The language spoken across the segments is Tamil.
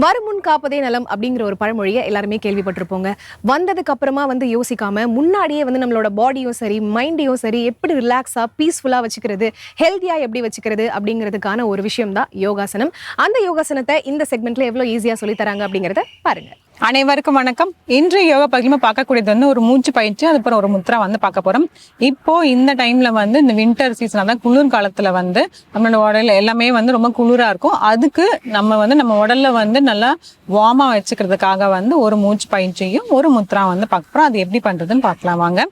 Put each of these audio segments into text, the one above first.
வருமுன் காப்பதே நலம் அப்படிங்கிற ஒரு பழமொழியை எல்லாருமே கேள்விப்பட்டிருப்போங்க. வந்ததுக்கு அப்புறமா வந்து யோசிக்காம முன்னாடியே வந்து நம்மளோட பாடியும் சரி மைண்டையும் சரி எப்படி ரிலாக்ஸா பீஸ்ஃபுல்லா வச்சுக்கிறது ஹெல்த்தியா எப்படி வச்சுக்கிறது அப்படிங்கிறதுக்கான ஒரு விஷயம் தான் யோகாசனம். அந்த யோகாசனத்தை இந்த செக்மெண்ட்ல எவ்வளவு ஈஸியா சொல்லி தராங்க அப்படிங்கறத பாருங்க. அனைவருக்கும் வணக்கம். இன்று யோகா பகிர்மா பார்க்கக்கூடியது வந்து ஒரு மூச்சு பயிற்சி அதுக்கப்புறம் ஒரு முத்ரா வந்து பார்க்க போறோம். இப்போ இந்த டைம்ல வந்து இந்த வின்டர் சீசன் அதான் குளிர் காலத்துல வந்து நம்மளோட உடல் எல்லாமே வந்து ரொம்ப குளிரா இருக்கும். அதுக்கு நம்ம வந்து நம்ம உடல்ல வந்து நல்லா வார்மா வச்சுக்கிறதுக்காக வந்து ஒரு மூச்சு பயிற்சியும் ஒரு முத்ரா வந்து பார்க்க போறோம். அது எப்படி பண்றதுன்னு பார்க்கலாம். வாங்க.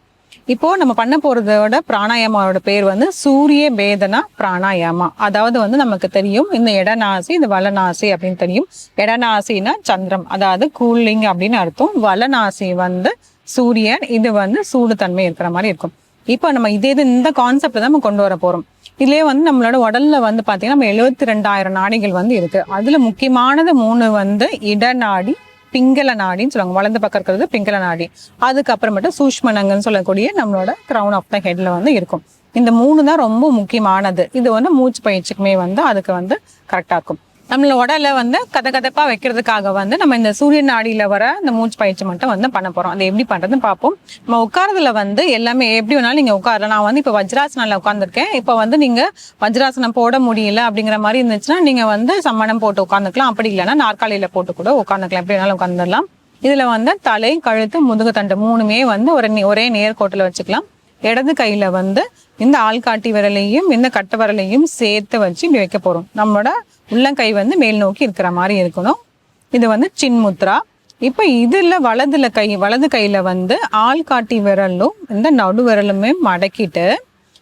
இப்போ நம்ம பண்ண போறதோட பிராணாயாமாவோட பேர் வந்து சூரிய பேதனா பிராணாயாமா. அதாவது வந்து நமக்கு தெரியும் இந்த இடநாசி இந்த வலநாசி அப்படின்னு தெரியும். இடநாசினா சந்திரம் அதாவது கூலிங் அப்படின்னு அர்த்தம். வலநாசி வந்து சூரியன் இது வந்து சூடு தன்மை இருக்கிற மாதிரி இருக்கும். இப்போ நம்ம இதே இது இந்த கான்செப்ட் தான் நம்ம கொண்டு வர போறோம். இதுலயே வந்து நம்மளோட உடல்ல வந்து பாத்தீங்கன்னா நம்ம எழுபத்தி ரெண்டாயிரம் நாடிகள் வந்து இருக்கு. அதுல முக்கியமானது மூணு வந்து இடநாடி பிங்கல நாடின்னு சொல்லுவாங்க. வலது பக்கம் இருக்கிறது பிங்கல நாடி அதுக்கப்புறமேட்டு சூஷ்மனங்கன்னு சொல்லக்கூடிய நம்மளோட கிரவுன் ஆஃப் த ஹெட்ல வந்து இருக்கும். இந்த மூணு தான் ரொம்ப முக்கியமானது. இது வந்து மூச்சு பயிற்சிக்குமே வந்து அதுக்கு வந்து கரெக்டாக இருக்கும். நம்மள உடல வந்து கத வைக்கிறதுக்காக வந்து நம்ம இந்த சூரிய நாடியில வர இந்த மூச்சு பயிற்சி மட்டும் வந்து பண்ண போறோம். அது எப்படி பண்றதுன்னு பார்ப்போம். நம்ம உட்காரதுல வந்து எல்லாமே எப்படி வேணாலும் நீங்க உட்காரலாம். நான் வந்து இப்போ வஜ்ராசனால உட்காந்துருக்கேன் இப்போ வந்து நீங்க வஜ்ராசனம் போட முடியல அப்படிங்கிற மாதிரி இருந்துச்சுன்னா நீங்க வந்து சம்மணம் போட்டு உட்காந்துக்கலாம் அப்படி இல்லைன்னா நாற்காலியில போட்டு கூட உட்காந்துக்கலாம் எப்படி வேணாலும் உட்காந்துடலாம் இதுல வந்து தலை கழுத்து முதுகு தண்டு மூணுமே வந்து ஒரு நே- ஒரே நேர்கோட்டில் வச்சுக்கலாம். இடது கையில் வந்து இந்த ஆள்காட்டி விரலையும் இந்த கட்டை விரலையும் சேர்த்து வச்சு இப்படி வைக்க போகிறோம் நம்மளோட உள்ளங்கை வந்து மேல் நோக்கி இருக்கிற மாதிரி இருக்கணும். இது வந்து சின்முத்ரா இப்போ இதில் வலதுல கை வலது கையில் வந்து ஆள்காட்டி விரலும் இந்த நடு விரலுமே மடக்கிட்டு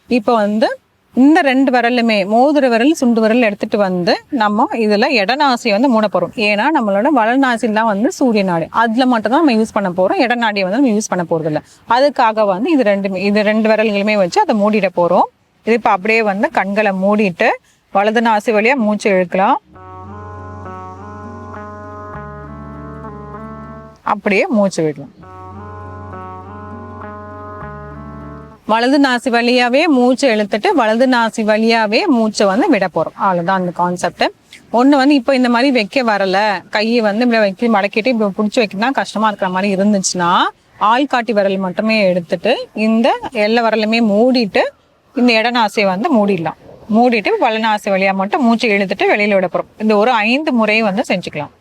இப்போ வந்து இந்த ரெண்டு விரலுமே மோதிர விரல் சுண்டு விரல் எடுத்துட்டு வந்து நம்ம இதுல இடநாசியை வந்து மூட போறோம். ஏன்னா நம்மளோட வளநாசியில் தான் வந்து சூரிய நாடி. அதுல மட்டும் தான் நம்ம யூஸ் பண்ண போறோம். இடநாடியை வந்து நம்ம யூஸ் பண்ண போறது இல்லை அதுக்காக வந்து இது ரெண்டுமே இது ரெண்டு விரல்களுமே வச்சு அதை மூடிட போறோம். இது இப்போ அப்படியே வந்து கண்களை மூடிட்டு வலது நாசி வழியா மூச்சு இழுக்கலாம். அப்படியே மூச்சு விடலாம் வலது நாசி வழியாவே மூச்சை இழுத்துட்டு வலது நாசி வழியாவே மூச்சை வந்து விட போறோம். அவ்வளவுதான் அந்த கான்செப்ட் ஒண்ணு வந்து இப்போ இந்த மாதிரி வைக்க வரல. கையை வந்து இப்படி வைக்க மடக்கிட்டு இப்படி பிடிச்சி வைக்கணும் கஷ்டமா இருக்கிற மாதிரி இருந்துச்சுன்னா ஆள் காட்டி விரல் மட்டுமே எடுத்துட்டு இந்த எல்லா விரலுமே மூடிட்டு இந்த இடநாசியை வந்து மூடிடலாம். மூடிட்டு வலநாசி வழியா மட்டும் மூச்சை இழுத்துட்டு வெளியில விட போறோம். இந்த ஒரு ஐந்து முறை வந்து செஞ்சுக்கலாம்.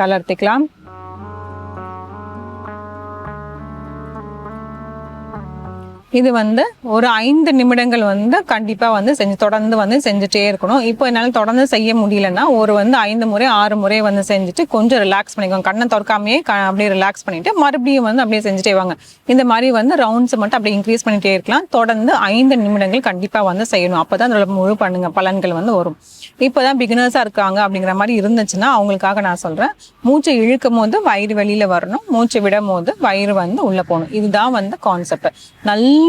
தளர்த்திக்கலாம். இது வந்து ஒரு ஐந்து நிமிடங்கள் வந்து கண்டிப்பாக வந்து செஞ்சு தொடர்ந்து வந்து செஞ்சுட்டே இருக்கணும். இப்போ என்னால் தொடர்ந்து செய்ய முடியலன்னா ஒரு வந்து ஐந்து முறை ஆறு முறை வந்து செஞ்சுட்டு கொஞ்சம் ரிலாக்ஸ் பண்ணிக்கோங்க. கண்ணை திறக்காமையே க- அப்படியே ரிலாக்ஸ் பண்ணிவிட்டு மறுபடியும் வந்து அப்படியே செஞ்சுட்டே வாங்க. இந்த மாதிரி வந்து ரவுண்ட்ஸ் மட்டும் அப்படியே இன்க்ரீஸ் பண்ணிகிட்டே இருக்கலாம். தொடர்ந்து ஐந்து நிமிடங்கள் கண்டிப்பாக வந்து செய்யணும். அப்போ தான் அதோட முழு பண்ணுங்க பலன்கள் வந்து வரும். இப்போ தான் பிகினர்ஸாக இருக்காங்க அப்படிங்கிற மாதிரி இருந்துச்சுன்னா அவங்களுக்காக நான் சொல்கிறேன் மூச்சை இழுக்கும் போது வயிறு வெளியில் வரணும். மூச்சை விடும் போது வயிறு வந்து உள்ளே போகணும். இதுதான் வந்து கான்செப்ட் நல்லா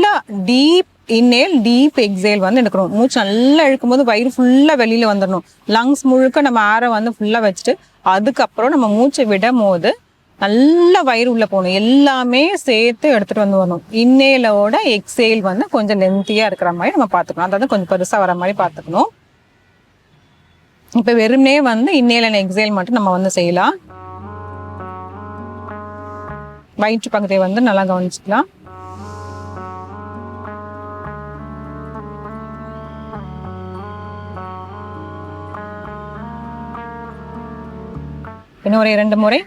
டீப் இன்னேல் டீப் எக்ஸேல் வந்து எடுக்கணும். மூச்சு நல்லா இழுக்கும்போது வயிறு ஃபுல்லாக வெளியில் வந்துடணும். லங்ஸ் முழுக்க நம்ம ஆரை வந்து ஃபுல்லாக வச்சுட்டு அதுக்கப்புறம் நம்ம மூச்சை விடும் போது நல்லா வயிறு உள்ளே போகணும். எல்லாமே சேர்த்து எடுத்துகிட்டு வந்து வரணும். இன்னேலோட எக்ஸேல் வந்து கொஞ்சம் லென்த்தியாக இருக்கிற மாதிரி நம்ம பார்த்துக்கணும். அதாவது கொஞ்சம் பெருசாக வர மாதிரி பார்த்துக்கணும். இப்போ வெறுமனே வந்து இன்னேல எக்ஸேல் மட்டும் நம்ம வந்து செய்யலாம். வயிற்று பகுதியை வந்து நல்லா கவனிச்சுக்கலாம். இன்னும் ஒரு இரண்டு முறை.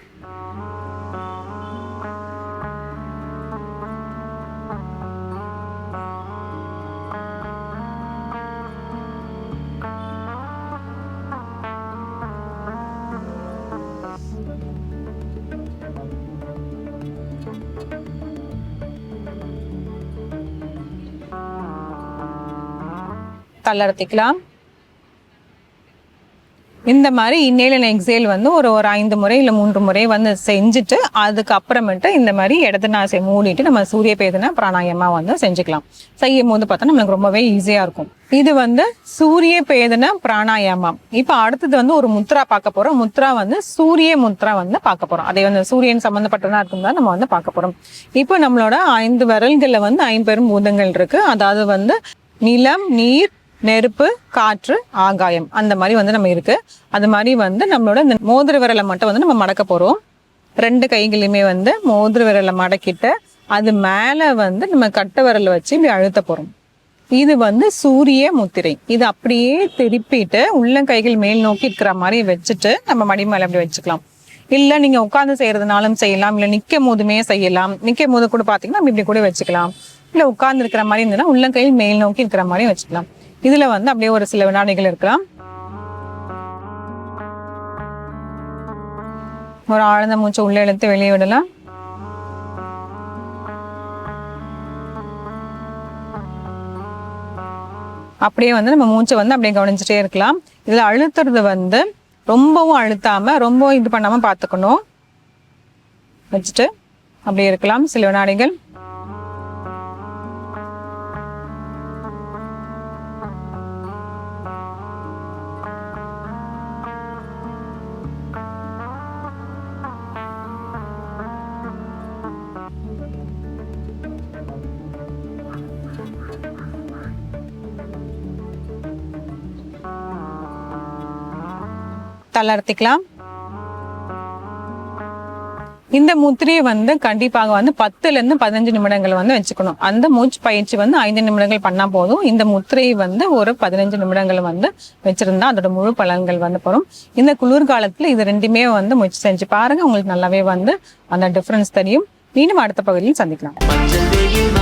தள்ளடத்திக்கலாம் இந்த மாதிரி இன்னேல எக்ஸேல் வந்து ஒரு ஒரு ஐந்து முறை இல்லை மூன்று முறை வந்து செஞ்சுட்டு அதுக்கு அப்புறமேட்டு இந்த மாதிரி இடத்து நாசை மூடிட்டு நம்ம சூரிய பேதனை பிராணாயமா வந்து செஞ்சுக்கலாம். செய்யும் போது பார்த்தா நம்மளுக்கு ரொம்பவே ஈஸியா இருக்கும். இது வந்து சூரிய பேதன பிராணாயாமம் இப்போ அடுத்தது வந்து ஒரு முத்ரா பார்க்க போறோம். முத்ரா வந்து சூரிய முத்ரா வந்து பார்க்க போறோம். அதே வந்து சூரியன் சம்பந்தப்பட்டதா இருக்கும் நம்ம வந்து பார்க்க போறோம். இப்போ நம்மளோட ஐந்து விரல்களில் வந்து ஐம்பெரும் பூதங்கள் இருக்கு. அதாவது வந்து நிலம் நீர் நெருப்பு காற்று ஆகாயம் அந்த மாதிரி வந்து நம்ம இருக்கு. அது மாதிரி வந்து நம்மளோட இந்த மோதிர விரலை மட்டும் வந்து நம்ம மடக்க போறோம். ரெண்டு கைகளையுமே வந்து மோதிர விரலை மடக்கிட்டு அது மேலே வந்து நம்ம கட்டை விரலை வச்சு இப்படி அழுத்த போறோம். இது வந்து சூரிய முத்திரை. இது அப்படியே திருப்பிட்டு உள்ளங்கைகள் மேல் நோக்கி இருக்கிற மாதிரி வச்சுட்டு நம்ம மடி மேலே அப்படி வச்சுக்கலாம். இல்லை நீங்கள் உட்காந்து செய்யறதுனாலும் செய்யலாம். இல்லை நிற்கும் போதுமே செய்யலாம். நிற்கும் போது கூட பார்த்தீங்கன்னா இப்படி கூட வச்சுக்கலாம். இல்லை உட்கார்ந்து இருக்கிற மாதிரி இருந்ததுன்னா உள்ளங்கையில் மேல் நோக்கி இருக்கிற மாதிரி வச்சுக்கலாம். இதுல வந்து அப்படியே ஒரு சில வினாடிகள் இருக்கலாம். ஒரு ஆழ்ந்த மூச்சு உள்ள இழுத்து வெளியே விடலாம். அப்படியே வந்து நம்ம மூச்சை வந்து அப்படியே கவனிச்சுட்டே இருக்கலாம். இதுல அழுத்துறது வந்து ரொம்பவும் அழுத்தாம ரொம்ப இது பண்ணாம பார்த்துக்கணும். வச்சுட்டு அப்படியே இருக்கலாம். சில வினாடிகள். தளர்த்திக்கலாம். இந்த முத்திரையை வந்து கண்டிப்பாக வந்து பத்துலேருந்து பதினஞ்சு நிமிடங்கள் வந்து வச்சுக்கணும். அந்த மூச்சு பயிற்சி வந்து ஐந்து நிமிடங்கள் பண்ணால் போதும். இந்த முத்திரையை வந்து ஒரு பதினஞ்சு நிமிடங்கள் வந்து வச்சுருந்தா அதோட முழு பலன்கள் வந்து போகும் இந்த குளிர்காலத்தில் இது ரெண்டுமே வந்து முயற்சி செஞ்சு பாருங்கள் உங்களுக்கு நல்லாவே வந்து அந்த டிஃப்ரென்ஸ் தெரியும். மீண்டும் அடுத்த பகுதியில் சந்திக்கலாம்.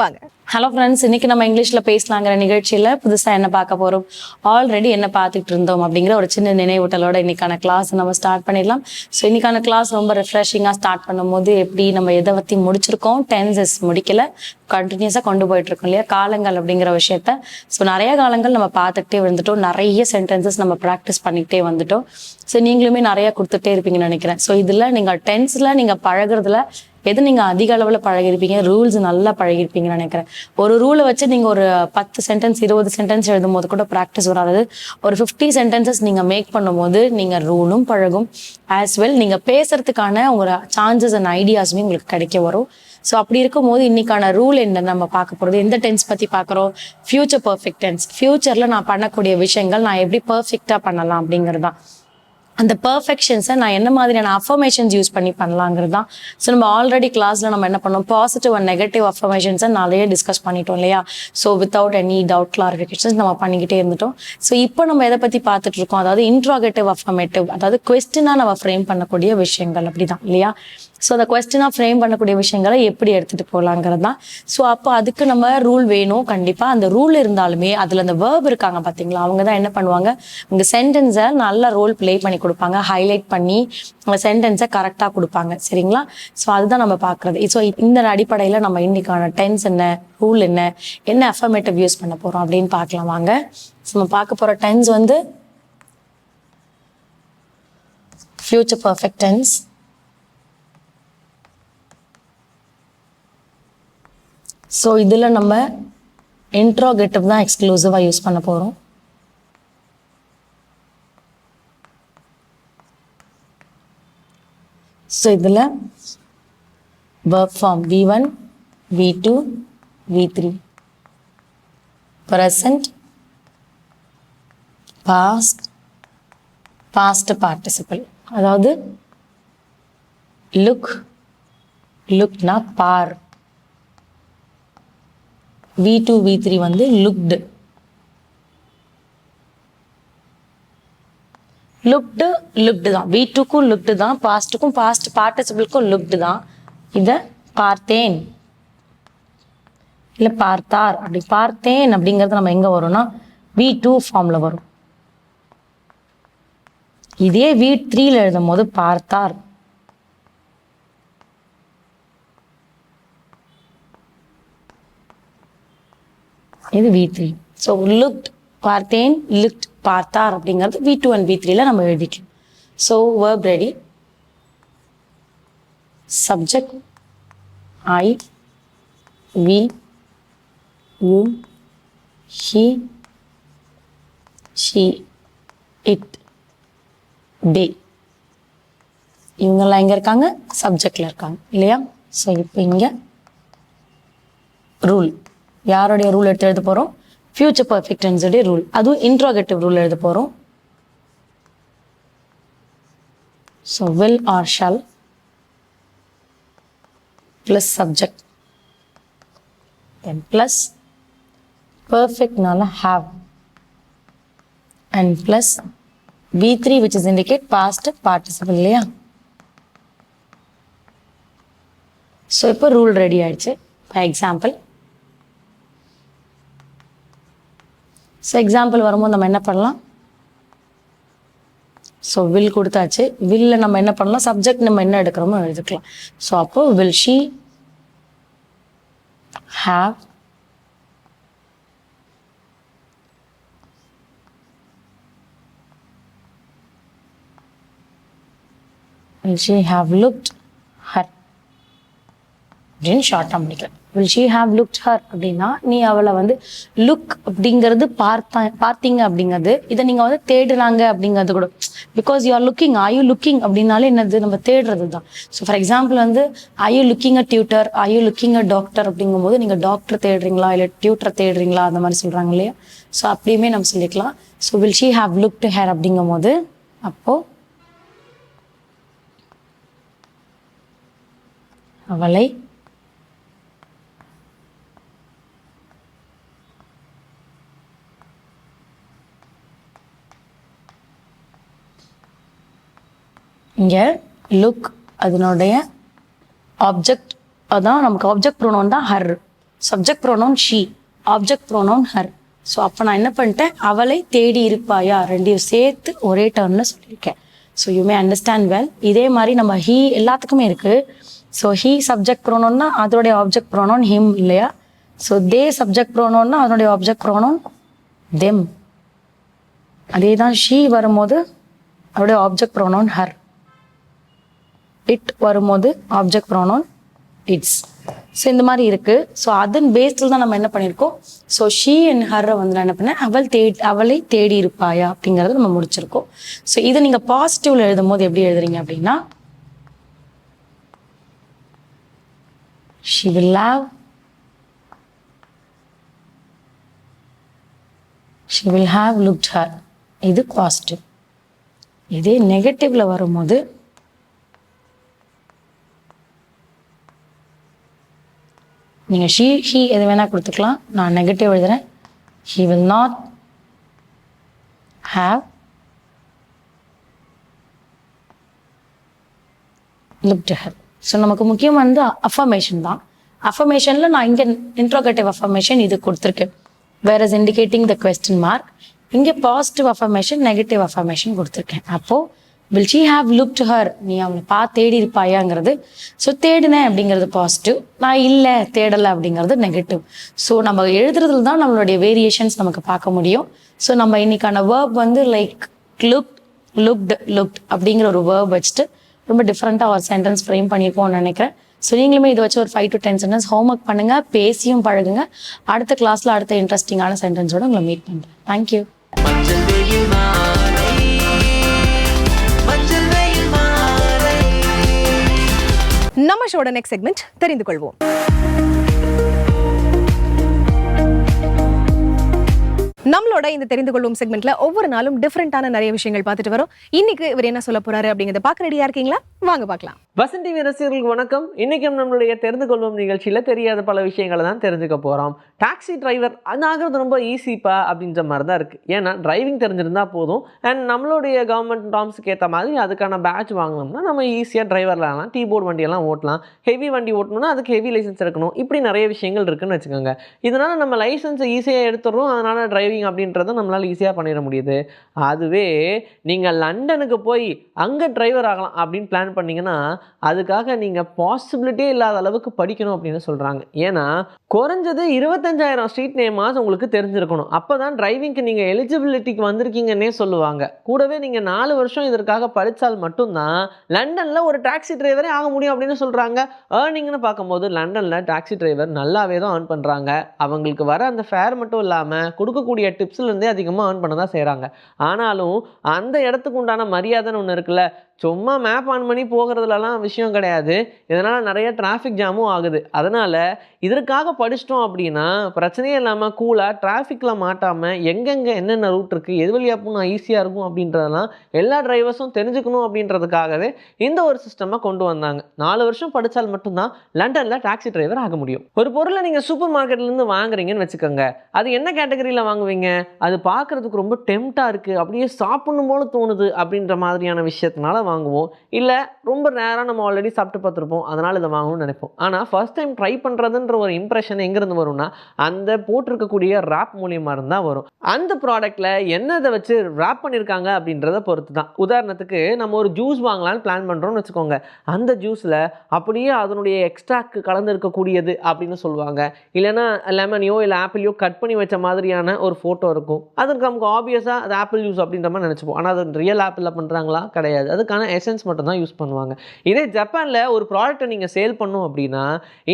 வாங்க. ஹலோ ஃப்ரெண்ட்ஸ் இன்னைக்கு நம்ம இங்கிலீஷில் பேசலாங்கிற நிகழ்ச்சியில் புதுசாக என்ன பார்க்க போகிறோம் ஆல்ரெடி என்ன பார்த்துட்டு இருந்தோம் அப்படிங்கிற ஒரு சின்ன நினைவூட்டலோட இன்னைக்கான கிளாஸ் நம்ம ஸ்டார்ட் பண்ணிடலாம். ஸோ இன்னைக்கான கிளாஸ் ரொம்ப ரெஃப்ரெஷிங்காக ஸ்டார்ட் பண்ணும்போது எப்படி நம்ம எதை பற்றி முடிச்சிருக்கோம்? டென்சஸ் முடிக்கல. கண்டினியூஸாக கொண்டு போயிட்டு இருக்கோம் இல்லையா? காலங்கள் அப்படிங்கிற விஷயத்த. ஸோ நிறைய காலங்கள் நம்ம பார்த்துக்கிட்டே வந்துட்டோம் நிறைய சென்டென்சஸ் நம்ம ப்ராக்டிஸ் பண்ணிக்கிட்டே வந்துட்டோம். ஸோ நீங்களுமே நிறைய கொடுத்துட்டே இருப்பீங்கன்னு நினைக்கிறேன். ஸோ இதில் நீங்கள் டென்ஸில் நீங்கள் பழகிறதுல எது நீங்கள் அதிக அளவில் பழகிருப்பீங்க? ரூல்ஸ் நல்லா பழகிருப்பீங்கன்னு நினைக்கிறேன். ஒரு ரூலை வச்சு நீங்கள் ஒரு பத்து சென்டென்ஸ் இருபது சென்டென்ஸ் எழுதும் போது கூட ப்ராக்டிஸ் வராது. ஒரு ஃபிஃப்டி சென்டென்சஸ் நீங்கள் மேக் பண்ணும்போது நீங்கள் ரூலும் பழகும். ஆஸ் வெல் நீங்கள் பேசுறதுக்கான உங்களோட சான்சஸ் அண்ட் ஐடியாஸுமே உங்களுக்கு கிடைக்க வரும். ஸோ அப்படி இருக்கும்போது இன்னைக்கான ரூல் என்ன நம்ம பார்க்க போகிறது எந்த டென்ஸ் பற்றி பார்க்குறோம்? ஃபியூச்சர் பர்ஃபெக்ட் டென்ஸ் ஃபியூச்சரில் நான் பண்ணக்கூடிய விஷயங்கள் நான் எப்படி பர்ஃபெக்டாக பண்ணலாம் அப்படிங்கிறது தான் அந்த பர்ஃபெக்ஷன்ஸை நான் என்ன மாதிரியான அஃபர்மேஷன்ஸ் யூஸ் பண்ணி பண்ணலாங்கிறது தான் ஸோ நம்ம ஆல்ரெடி கிளாஸில் நம்ம என்ன பண்ணோம்? பாசிட்டிவ் அண்ட் நெகட்டிவ் அஃபர்மேஷன்ஸை நிறைய டிஸ்கஸ் பண்ணிட்டோம் இல்லையா? So without any doubt clarifications நம்ம பண்ணிக்கிட்டே இருந்துட்டோம். ஸோ இப்போ நம்ம எதை பற்றி பார்த்துட்டு இருக்கோம்? அதாவது இன்ட்ராகேட்டிவ் அஃபர்மேட்டிவ் அதாவது கொஸ்டினாக நம்ம ஃப்ரேம் பண்ணக்கூடிய விஷயங்கள் அப்படிதான் இல்லையா? ஸோ அந்த கொஸ்டினாக ஃப்ரேம் பண்ணக்கூடிய விஷயங்களை எப்படி எடுத்துகிட்டு போகலாங்கிறது தான் ஸோ அப்போ அதுக்கு நம்ம ரூல் வேணும் கண்டிப்பாக அந்த ரூல் இருந்தாலுமே அதில் அந்த வேர்ப் இருக்காங்க பார்த்தீங்களா அவங்க தான் என்ன பண்ணுவாங்க? உங்கள் சென்டென்ஸை நல்லா ரோல் ப்ளே பண்ணி கொடுப்பாங்க. ஹைலைட் பண்ணி அந்த சென்டென்ஸை கரெக்டாக கொடுப்பாங்க. சரிங்களா? ஸோ அதுதான் நம்ம பார்க்குறது ஸோ இந்த அடிப்படையில் நம்ம இன்னைக்கான டென்ஸ் என்ன ரூல் என்ன என்ன அஃபர்மேட்டிவ் யூஸ் பண்ண போகிறோம் அப்படின்னு பார்க்கலாம் வாங்க. ஸோ நம்ம பார்க்க போகிற டென்ஸ் வந்து ஃப்யூச்சர் பர்ஃபெக்ட் டென்ஸ் ஸோ இதில் நம்ம இன்ட்ரோகேட்டிவ் தான் எக்ஸ்க்ளூசிவாக யூஸ் பண்ண போகிறோம் ஸோ இதில் verb form V one V two V three present past past participle அதாவது லுக் லுக்னா பார் வி டூ வி த்ரீ வந்து லுக்டு லுக்டு லுக்டு தான். வி டூக்கும் லுக்டு தான். பாஸ்ட்டுக்கும் பாஸ்ட் பார்ட்டிசிபிளுக்கும் லுக்டு தான். இதை பார்த்தேன். இல்லை பார்த்தார். அப்படி பார்த்தேன் அப்படிங்கிறது நம்ம எங்கே வரும்னா வி டூ ஃபார்மில் வரும். இதே வி த்ரீல எழுதும் போது பார்த்தார். இது வி த்ரீ ஸோ லுக்ட் பார்த்தேன் லுக்ட் பார்த்தார் அப்படிங்கிறது வி டூ அண்ட் வி த்ரீல நம்ம எழுதிக்கலாம் so verb ready subject I we you he she it they இவங்கெல்லாம் எங்கே இருக்காங்க? சப்ஜெக்டில் இருக்காங்க. இல்லையா? ஸோ இப்போ இங்கே ரூல் யாருடைய ரூல் எடுத்து எழுத போகிறோம் ஃபியூச்சர் பர்ஃபெக்ட் டென்ஸுடைய ரூல் அதுவும் இன்ட்ரோகேட்டிவ் ரூல் எழுத போகிறோம் so will or shall plus subject then plus பர்ஃபெக்ட்னால have and plus V three which is indicate past participle இல்லையா? ஸோ இப்போ ரூல் ரெடி ஆயிடுச்சு. ஃபார் எக்ஸாம்பிள் ஸோ எக்ஸாம்பிள் வரும்போது நம்ம என்ன பண்ணலாம்? ஸோ வில் கொடுத்தாச்சு. வில்ல நம்ம என்ன பண்ணலாம்? சப்ஜெக்ட் நம்ம என்ன எடுக்கிறோமோ எழுதிக்கலாம் ஸோ அப்போ will she have will have have looked her அப்படின்னு ஷார்ட்டாக முடிக்கிறேன் will she have look her அப்படின்னா நீ அவளை வந்து லுக் அப்படிங்கிறது பார்த்தா பார்த்தீங்க அப்படிங்கிறது இதை நீங்கள் வந்து தேடுறாங்க அப்படிங்கிறது கூட. Because you are looking I you looking அப்படின்னாலே என்னது? நம்ம தேடுறது தான் ஸோ ஃபார் எக்ஸாம்பிள் வந்து I you looking a tutor I you looking a doctor அப்படிங்கும்போது நீங்கள் டாக்டர் தேடுறீங்களா? இல்லை டியூட்டர் தேடுறீங்களா? அந்த மாதிரி சொல்கிறாங்க இல்லையா? ஸோ அப்படியுமே நம்ம சொல்லிக்கலாம். So will she have look to her அப்படிங்கும் அப்படிங்கும்போது அப்போது அவளை இங்கே லுக் அதனுடைய ஆப்ஜெக்ட் அதான் நமக்கு ஆப்ஜெக்ட் ப்ரோனோன் தான் her subject pronoun she object pronoun her so அப்போ நான் என்ன பண்ணிட்டேன்? அவளை தேடி இருப்பாயா? ரெண்டையும் சேர்த்து ஒரே டர்னில் சொல்லியிருக்கேன். So you may understand well இதே மாதிரி நம்ம ஹீ எல்லாத்துக்குமே இருக்குது ஸோ ஹீ சப்ஜெக்ட் ப்ரோனோன்னா அதோடைய ஆப்ஜெக்ட் ப்ரோனோன் ஹிம் இல்லையா? ஸோ தே சப்ஜெக்ட் ப்ரோனோன்னா அதனுடைய ஆப்ஜெக்ட் ப்ரோனோன் தெம் அதே தான் ஷீ வரும்போது அவருடைய ஆப்ஜெக்ட் ப்ரோனோன் ஹர் இட் வரும்போது ஆப்ஜெக்ட் ப்ரோனோன் இட்ஸ் ஸோ இந்த மாதிரி இருக்கு. ஸோ அதன் பேஸ்டில் தான் நம்ம என்ன பண்ணியிருக்கோம் ஸோ ஷீ அண்ட் ஹர்ரை வந்து நான் என்ன பண்ணேன்? அவள் தேடி அவளை தேடி இருப்பாயா? அப்படிங்கிறத நம்ம முடிச்சிருக்கோம். ஸோ இதை நீங்கள் பாசிட்டிவ்ல எழுதும் போது எப்படி எழுதுறீங்க அப்படின்னா she will have she will have looked her இது பாசிட்டிவ் இதே நெகட்டிவ்ல வரும்போது நீங்கள் ஷீ ஹீ எது வேணால் கொடுத்துக்கலாம். நான் நெகட்டிவ் எழுதுறேன். He will not have look her so நமக்கு முக்கியம் வந்து அஃபர்மேஷன் தான். அஃபர்மேஷனில் நான் இங்கே இன்ட்ரோகேட்டிவ் அஃபர்மேஷன் இது கொடுத்துருக்கேன். Where is indicating the question mark இங்கே பாசிட்டிவ் அஃபர்மேஷன் நெகட்டிவ் அஃபர்மேஷன் கொடுத்துருக்கேன். அப்போது will she have look to her நீ அவனை பார்த்து தேடி இருப்பாயாங்கிறது. ஸோ தேடினேன் அப்படிங்கிறது பாசிட்டிவ் நான் இல்லை தேடலை அப்படிங்கிறது நெகட்டிவ் ஸோ நம்ம எழுதுறதுல தான் நம்மளுடைய வேரியேஷன்ஸ் நமக்கு பார்க்க முடியும். ஸோ நம்ம இன்னைக்கான வேர்ப் வந்து லைக் லுக் லுக்ட் லுக்ட் அப்படிங்கிற ஒரு வேர்ப் வச்சுட்டு ரொம்ப டிஃப்ரெண்ட்டாக ஒரு சென்டென்ஸ் ஃப்ரேம் பண்ணியிருக்கோம்னு நினைக்கிறேன். ஸோ நீங்களுமே இதை வச்சு ஒரு five to ten sentence homework பண்ணுங்கள் பேசியும் பழகுங்க. அடுத்த கிளாஸில் அடுத்த இன்ட்ரெஸ்டிங்கான சென்டென்ஸோடு உங்களை மீட் பண்ணுறேன் தேங்க்யூ நம்ம ஷோட நெக்ஸ்ட் செக்மெண்ட் தெரிந்து கொள்வோம். நம்மளோட இந்த தெரிந்து கொள்ளும் செக்மெண்ட்ல ஒவ்வொரு நாளும் டிஃப்ரெண்டான நிறைய விஷயங்கள் பார்த்துட்டு வரோம். இன்னைக்கு இவர் என்ன சொல்ல போறாரு அப்படிங்கறத பார்க்க ரெடியா இருக்கீங்களா? வாங்க பார்க்கலாம். வசந்த் டிவி ரசிகர்களுக்கு வணக்கம். இன்றைக்கும் நம்மளுடைய தெரிந்து கொள்வோம் நிகழ்ச்சியில் தெரியாத பல விஷயங்களை தான் தெரிஞ்சுக்க போகிறோம் டாக்ஸி டிரைவர் அது ஆகிறது ரொம்ப ஈஸிப்பா அப்படின்ற மாதிரி தான் இருக்குது ஏன்னா டிரைவிங் தெரிஞ்சிருந்தால் போதும். அண்ட் நம்மளுடைய கவர்மெண்ட் டாம்ஸுக்கு ஏற்ற மாதிரி அதுக்கான பேட்ச் வாங்கினோம்னா நம்ம ஈஸியாக டிரைவரில் ஆகலாம். டீ போர்டு வண்டியெல்லாம் ஓட்டலாம். ஹெவி வண்டி ஓட்டணும்னா அதுக்கு ஹெவி லைசன்ஸ் இருக்கணும். இப்படி நிறைய விஷயங்கள் இருக்குன்னு வச்சுக்கோங்க. இதனால் நம்ம லைசன்ஸை ஈஸியாக எடுத்துடுறோம். அதனால் டிரைவிங் அப்படின்றத நம்மளால் ஈஸியாக பண்ணிட முடியுது. அதுவே நீங்கள் லண்டனுக்கு போய் அங்கே டிரைவர் ஆகலாம் அப்படின்னு பிளான் பண்ணிங்கன்னா அதுக்காக நீங்கள் பாசிபிலிட்டியே இல்லாத அளவுக்கு படிக்கணும் அப்படின்னு சொல்கிறாங்க ஏன்னா குறைஞ்சது இருபத்தஞ்சாயிரம் ஸ்ட்ரீட் நேமாஸ் உங்களுக்கு தெரிஞ்சிருக்கணும். அப்போ தான் டிரைவிங்க்கு நீங்கள் எலிஜிபிலிட்டிக்கு வந்திருக்கீங்கன்னே சொல்லுவாங்க. கூடவே நீங்கள் நாலு வருஷம் இதற்காக படித்தால் மட்டும்தான் லண்டனில் ஒரு டாக்ஸி டிரைவரே ஆக முடியும் அப்படின்னு சொல்கிறாங்க ஏர்னிங்னு பார்க்கும்போது லண்டனில் டாக்ஸி டிரைவர் நல்லாவே தான் ஏர்ன் பண்ணுறாங்க அவங்களுக்கு வர அந்த ஃபேர் மட்டும் இல்லாமல் கொடுக்கக்கூடிய டிப்ஸ்லேருந்தே அதிகமாக ஏர்ன் பண்ண தான் செய்கிறாங்க ஆனாலும் அந்த இடத்துக்கு உண்டான மரியாதைன்னு ஒன்று இருக்குல்ல சும்மா மேப் ஆன் பண்ணி போகிறதுலலாம் விஷயம் கிடையாது. இதனால் நிறைய டிராஃபிக் ஜாமும் ஆகுது. அதனால் இதற்காக படிச்சிட்டோம் அப்படின்னா பிரச்சனையே இல்லாமல் கூலாக டிராஃபிக்கில் மாட்டாமல் எங்கெங்கே என்னென்ன ரூட் இருக்குது எது வழியாக போனால் ஈஸியாக இருக்கும் அப்படின்றதெல்லாம் எல்லா டிரைவர்ஸும் தெரிஞ்சுக்கணும் அப்படின்றதுக்காகவே இந்த ஒரு சிஸ்டமாக கொண்டு வந்தாங்க. நாலு வருஷம் படித்தால் மட்டும்தான் லண்டனில் டாக்ஸி டிரைவர் ஆக முடியும். ஒரு பொருளை நீங்கள் சூப்பர் மார்க்கெட்லேருந்து வாங்குறீங்கன்னு வச்சுக்கோங்க. அது என்ன கேட்டகரியில் வாங்குவீங்க? அது பார்க்குறதுக்கு ரொம்ப டெம்ட்டாக இருக்குது அப்படியே சாப்பிடணும் போல தோணுது அப்படின்ற மாதிரியான விஷயத்தினால வாங்குவோம். இல்லை ரொம்ப நேரம் நம்ம ஆல்ரெடி சாப்பிட்டு பார்த்துருப்போம். அதனால் இதை வாங்கணும்னு நினைப்போம். ஆனால் ஃபஸ்ட் டைம் ட்ரை பண்ணுறதுன்ற ஒரு இம்ப்ரெஷன் எங்கேருந்து வரும்னா அந்த போட்டிருக்கக்கூடிய ரேப் மூலியமாக இருந்தால் வரும். அந்த ப்ராடக்ட்டில் என்னதை வச்சு ரேப் பண்ணியிருக்காங்க அப்படின்றத பொறுத்து தான் உதாரணத்துக்கு நம்ம ஒரு ஜூஸ் வாங்கலாம்னு பிளான் பண்ணுறோம்னு வச்சுக்கோங்க. அந்த ஜூஸில் அப்படியே அதனுடைய எக்ஸ்ட்ராக்கு கலந்து இருக்கக்கூடியது அப்படின்னு சொல்லுவாங்க. இல்லைன்னா லெமனையோ இல்லை ஆப்பிளையோ கட் பண்ணி வச்ச மாதிரியான ஒரு ஃபோட்டோ இருக்கும். அதுக்கு நமக்கு ஆப்வியஸாக அது ஆப்பிள் ஜூஸ் அப்படின்ற மாதிரி நினச்சிப்போம். ஆனால் அது ரியல் ஆப்பிளில் பண்ணுறாங்களா கிடையாது. அது அதுக்கான எசன்ஸ் மட்டும் தான் யூஸ் பண்ணுவாங்க. இதே ஜப்பானில் ஒரு ப்ராடக்ட்டை நீங்கள் சேல் பண்ணும் அப்படின்னா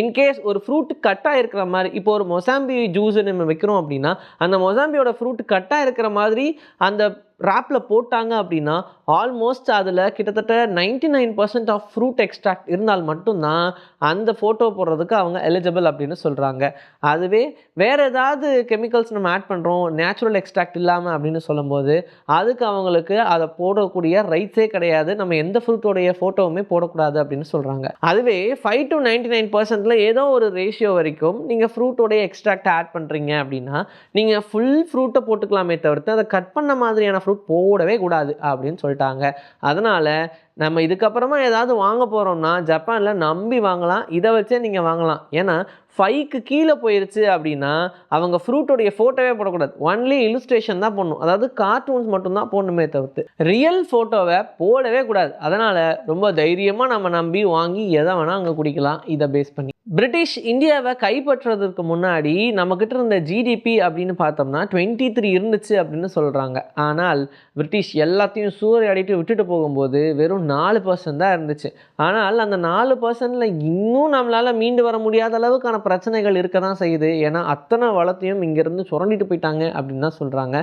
இன்கேஸ் ஒரு ஃப்ரூட் கட்டாக இருக்கிற மாதிரி இப்போ ஒரு மொசாம்பி ஜூஸ் நம்ம வைக்கிறோம் அப்படின்னா அந்த மொசாம்பியோட ஃப்ரூட் கட்டாக இருக்கிற மாதிரி அந்த ரேப்பில் போட்டாங்க அப்படின்னா ஆல்மோஸ்ட் அதில் கிட்டத்தட்ட ninety nine percent of fruit extract இருந்தால் மட்டும்தான் அந்த ஃபோட்டோ போடுறதுக்கு அவங்க எலிஜிபிள் அப்படின்னு சொல்கிறாங்க அதுவே வேறு ஏதாவது கெமிக்கல்ஸ் நம்ம ஆட் பண்ணுறோம் நேச்சுரல் எக்ஸ்ட்ராக்ட் இல்லாமல் அப்படின்னு சொல்லும்போது அதுக்கு அவங்களுக்கு அதை போடக்கூடிய ரைட்ஸே கிடையாது. நம்ம எந்த ஃப்ரூட்டோடைய ஃபோட்டோவுமே போடக்கூடாது அப்படின்னு சொல்கிறாங்க அதுவே ஃபைவ் டு நைன்டி நைன் பர்சன்டில் ஏதோ ஒரு ரேஷியோ வரைக்கும் நீங்கள் ஃப்ரூட்டோடைய எக்ஸ்ட்ராக்ட் ஆட் பண்ணுறீங்க அப்படின்னா நீங்கள் ஃபுல் ஃப்ரூட்டை போட்டுக்கலாமே தவிர்த்து அதை கட் பண்ண மாதிரியான ஃப்ரூட் போடவே கூடாது அப்படின்னு சொல்லிட்டாங்க. அதனால் நம்ம இதுக்கப்புறமா ஏதாவது வாங்க போகிறோம்னா ஜப்பானில் நம்பி வாங்கலாம் இதை வச்சே நீங்கள் வாங்கலாம். ஏன்னா ஃபைவ்க்கு கீழே போயிருச்சு அப்படின்னா அவங்க ஃப்ரூட்டோடைய ஃபோட்டோவே போடக்கூடாது. ஒன்லி இலுஸ்ட்ரேஷன் தான் போடணும். அதாவது கார்ட்டூன்ஸ் மட்டும்தான் போடணுமே தவிர்த்து. ரியல் ஃபோட்டோவை போடவே கூடாது. அதனால் ரொம்ப தைரியமாக நம்ம நம்பி வாங்கி எதை வேணால் அங்கே குடிக்கலாம். இதை பேஸ் பண்ணி. பிரிட்டிஷ் இந்தியாவை கைப்பற்றுறதுக்கு முன்னாடி நம்மக்கிட்ட இருந்த ஜிடிபி அப்படின்னு பார்த்தோம்னா டுவெண்ட்டி த்ரீ இருந்துச்சு அப்படின்னு சொல்கிறாங்க ஆனால் பிரிட்டிஷ் எல்லாத்தையும் சூறையாடிட்டு விட்டுட்டு போகும்போது வெறும் நாலு பர்சன்ட் தான் இருந்துச்சு. ஆனால் அந்த நாலு பர்சன்டில் இன்னும் நம்மளால் மீண்டு வர முடியாத அளவுக்கான பிரச்சனைகள் இருக்க தான் செய்யுது. ஏன்னா அத்தனை வளத்தையும் இங்கேருந்து சுரண்டிட்டு போயிட்டாங்க அப்படின்னு தான் சொல்கிறாங்க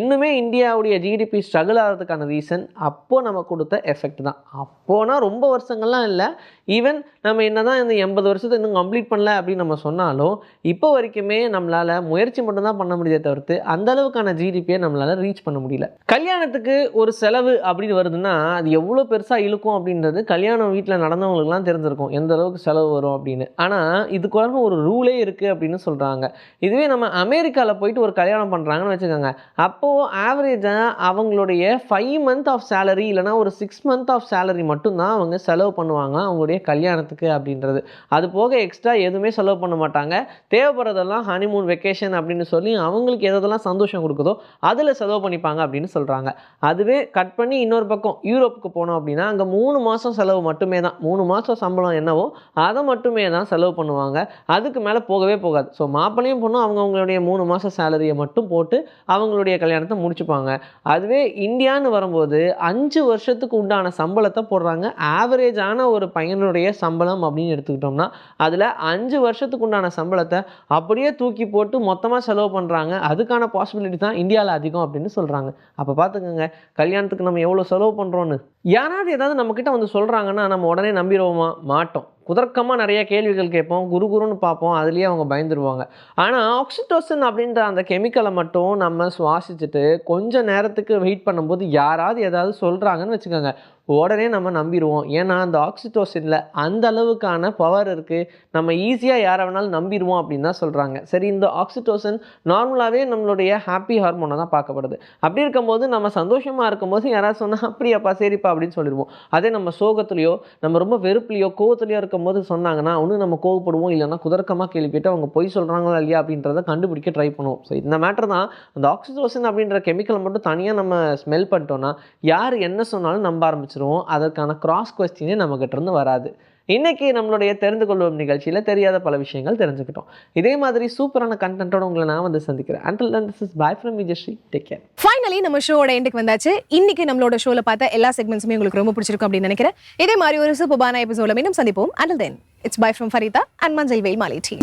இன்னுமே இந்தியாவுடைய ஜிடிபி ஸ்ட்ரகிள் ஆகிறதுக்கான ரீசன் அப்போது நம்ம கொடுத்த எஃபெக்ட் தான். அப்போனா ரொம்ப வருஷங்கள்லாம் இல்லை ஈவன் நம்ம என்ன தான் இந்த எண்பது வருஷத்தை இன்னும் கம்ப்ளீட் பண்ணல அப்படின்னு நம்ம சொன்னாலும் இப்போ வரைக்குமே நம்மளால் முயற்சி மட்டும்தான் பண்ண முடியுதே தவிர்த்து அந்த அளவுக்கான ஜிடிபியை நம்மளால் ரீச் பண்ண முடியல. கல்யாணத்துக்கு ஒரு செலவு அப்படின்னு வருதுன்னா அது எவ்வளோ பெருசாக இழுக்கும் அப்படின்றது கல்யாணம் வீட்டில் நடந்தவங்களுக்குலாம் தெரிஞ்சிருக்கும் எந்த அளவுக்கு செலவு வரும் அப்படின்னு. ஆனால் இதுக்குள்ள ஒரு ரூலே இருக்குது அப்படின்னு சொல்கிறாங்க இதுவே நம்ம அமெரிக்காவில் போயிட்டு ஒரு கல்யாணம் பண்ணுறாங்கன்னு வச்சுக்கோங்க. அப்போது ஆவரேஜாக அவங்களுடைய ஃபைவ் மந்த் ஆஃப் சேலரி இல்லைனா ஒரு சிக்ஸ் மந்த் ஆஃப் சேலரி மட்டும்தான் அவங்க செலவு பண்ணுவாங்க. அவங்களுடைய கல்யாணத்துக்கு அப்படின்றது. அது போக எக்ஸ்ட்ரா எதுவுமே செலவு பண்ண மாட்டாங்க. தேவைப்படுறதெல்லாம் ஹனிமூன் வெக்கேஷன் அப்படின்னு சொல்லி அவங்களுக்கு எதெல்லாம் சந்தோஷம் கொடுக்குதோ அதில் செலவு பண்ணிப்பாங்க அப்படின்னு சொல்கிறாங்க அதுவே கட் பண்ணி இன்னொரு பக்கம் யூரோப்புக்கு போனோம் அப்படின்னா அங்கே மூணு மாதம் செலவு மட்டுமே தான். மூணு மாதம் சம்பளம் என்னவோ அதை மட்டுமே தான் செலவு பண்ணுவாங்க. அதுக்கு மேலே போகவே போகாது. ஸோ மாப்பிள்ளையும் பொண்ணும் அவங்கவுங்களுடைய மூணு மாதம் சேலரியை மட்டும் போட்டு அவங்களுடைய கல்யாணத்தை முடிச்சுப்பாங்க. அதுவே இந்தியான்னு வரும்போது அஞ்சு வருஷத்துக்கு உண்டான சம்பளத்தை போடுறாங்க. ஆவரேஜான ஒரு பையனுடைய சம்பளம் அப்படின்னு எடுத்துக்கிட்டோம்னா அதில் அஞ்சு வருஷத்துக்கு உண்டான சம்பளத்தை அப்படியே தூக்கி போட்டு மொத்தமாக செலவு பண்ணுறாங்க அதுக்கான பாசிபிலிட்டி தான் இந்தியாவில் அதிகம் அப்படின்னு சொல்கிறாங்க அப்போ பார்த்துக்கோங்க கல்யாணத்துக்கு நம்ம எவ்வளோ செலவு பண்ணுறோன்னு யாராவது ஏதாவது நம்மக்கிட்ட வந்து சொல்கிறாங்கன்னா நம்ம உடனே நம்பிடுவோமா? மாட்டோம். குதர்க்கமாக நிறைய கேள்விகள் கேட்போம் குரு குருன்னு பார்ப்போம் அதுலேயே அவங்க பயந்துருவாங்க. ஆனால் ஆக்சிடோசன் அப்படின்ற அந்த கெமிக்கலை மட்டும் நம்ம சுவாசிச்சுட்டு கொஞ்சம் நேரத்துக்கு வெயிட் பண்ணும்போது யாராவது ஏதாவது சொல்கிறாங்கன்னு வச்சுக்கோங்க. உடனே நம்ம நம்பிடுவோம். ஏன்னா அந்த ஆக்சிடோசினில் அந்த அளவுக்கான பவர் இருக்குது நம்ம ஈஸியாக யாரை வேணாலும் நம்பிடுவோம் அப்படின்னு தான் சொல்கிறாங்க சரி இந்த ஆக்சிடோசன் நார்மலாகவே நம்மளுடைய ஹாப்பி ஹார்மோனாக தான் பார்க்கப்படுது. அப்படி இருக்கும்போது நம்ம சந்தோஷமாக இருக்கும்போது யாராவது சொன்னால் அப்படியாப்பா சரிப்பா அப்படின்னு சொல்லிடுவோம். அதே நம்ம சோகத்துலையோ நம்ம ரொம்ப வெறுப்புலையோ கோவத்துலையோ இருக்கும்போது சொன்னாங்கன்னா ஒன்று நம்ம கோவப்படுவோம் இல்லைன்னா குதர்க்கமாக கேள்விப்பட்டு அவங்க பொய் சொல்கிறாங்களா இல்லையா? அப்படின்றத கண்டுபிடிக்க ட்ரை பண்ணுவோம். ஸோ இந்த மேட்டர் தான். அந்த ஆக்சிடோசன் அப்படின்ற கெமிக்கல் மட்டும் தனியாக நம்ம ஸ்மெல் பண்ணிட்டோம்னா யார் என்ன சொன்னாலும் நம்ப ஆரம்பிச்சிருவோம் அதற்கான கிராஸ் கொஸ்டினே நம்மக்கிட்டேருந்து வராது. இன்னைக்கு நம்மளுடைய தெரிந்து கொள்வோம் நிகழ்ச்சியில் தெரியாத பல விஷயங்கள் தெரிஞ்சுக்கிட்டோம். இதே மாதிரி சூப்பரான கண்டென்ட்டோட உங்களை நான் வந்து சந்திக்கிறேன். Until then this is bye from Vijayasri take care finally நம்ம ஷோட எண்டுக்கு வந்தாச்சு. இன்னைக்கு நம்மளோட ஷோல பார்த்த எல்லா செக்மெண்ட்ஸுமே உங்களுக்கு ரொம்ப பிடிச்சிருக்கும் அப்படின்னு நினைக்கிறேன். இதே மாதிரி ஒரு சூப்பரான எபிசோட மீண்டும் சந்திப்போம். Until then it's bye from Farida and Manjal Veyil Maalai tea